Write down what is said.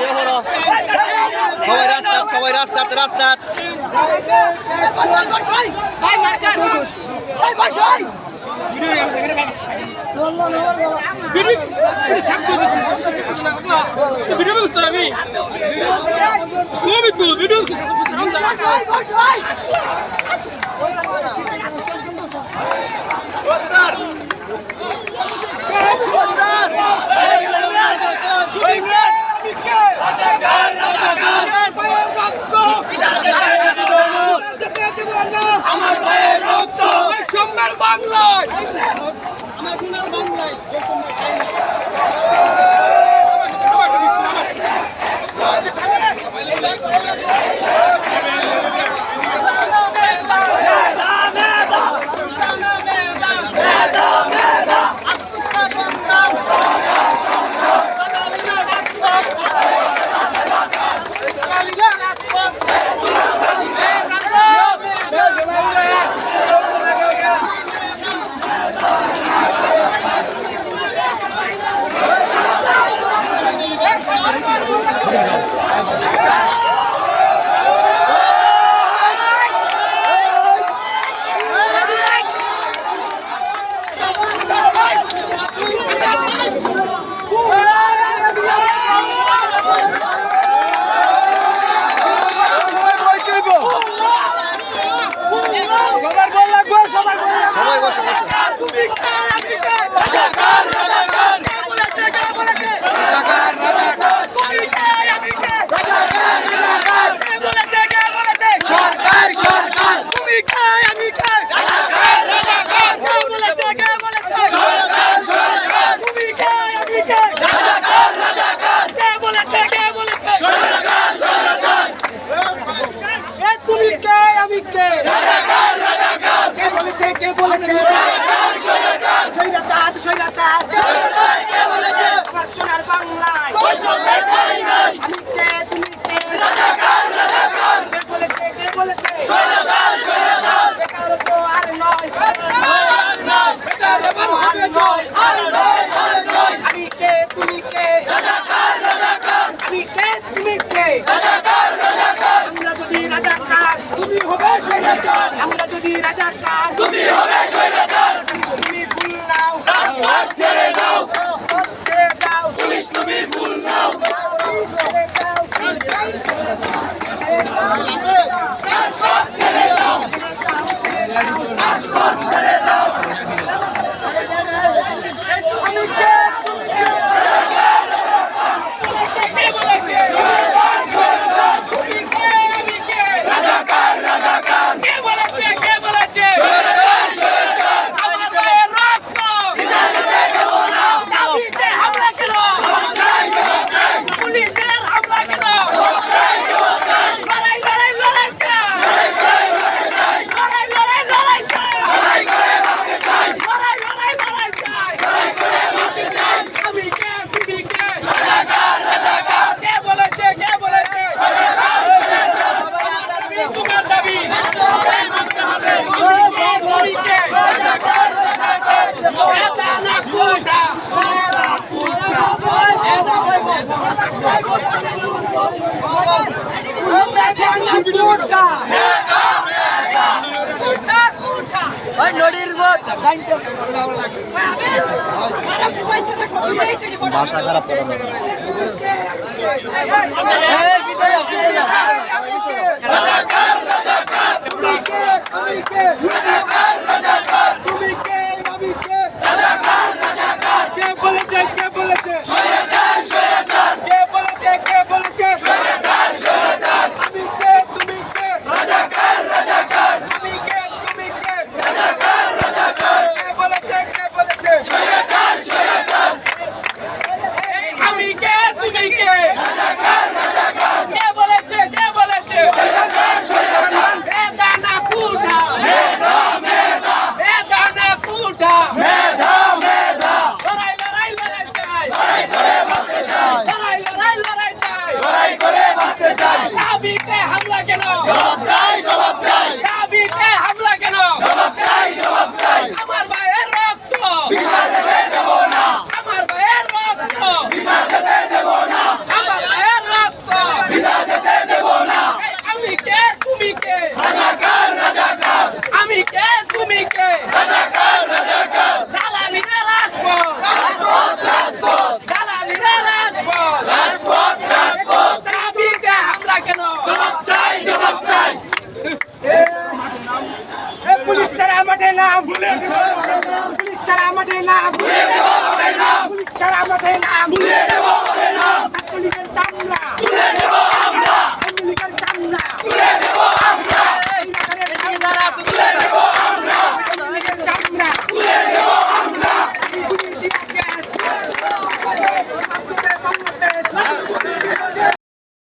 সবাই রাস্তা সবাই রাস্তা রাস্তা ভিডিও বুঝতে আমি ছবি তুলো ভিডিও আমার ভাইয়ের রক্ত সোমবার বাংলায় আমার সোনার বাংলায় সবাই কে বলেছে? সৈরা চাঁদ আমার সোনার বাংলায়। আমি কে, তুমি কে? বলেছে কে বলেছে? বেকার তো হবে সৈরাচার আমরা যদি রাজাকার তুমি হবে সৈরাচার তুমি ফুল নাও। ছেড়ে দাও ছেড়ে দাও পুলিশ তুমি ফুল নাও ছেড়ে দাও রাজাকার রাজাকার পুলিশের হামলা কেন লড়াই লড়াই লড়াই চাই লড়াই লড়াই লড়াই চাই লড়াই লড়াই লড়াই চাই আমি কে তুমি কে কে বলেছে কে বলেছে তোমার দাবি তুমি কে এটা না কোটা ভাষা খারাপ করে না। তুমি কে আমি কে কে বলেছে কে বলেছে কে বলেছে কে বলেছে আমি কে তুমি কে আমি কে তুমি কে কে বলেছে কে বলেছে আমি কে তুমি কে কে বলেছে কে বলেছে এটা না কোটা পুলিশ ছাড়া মাঠে না পুলিশ ছাড়া মাঠে না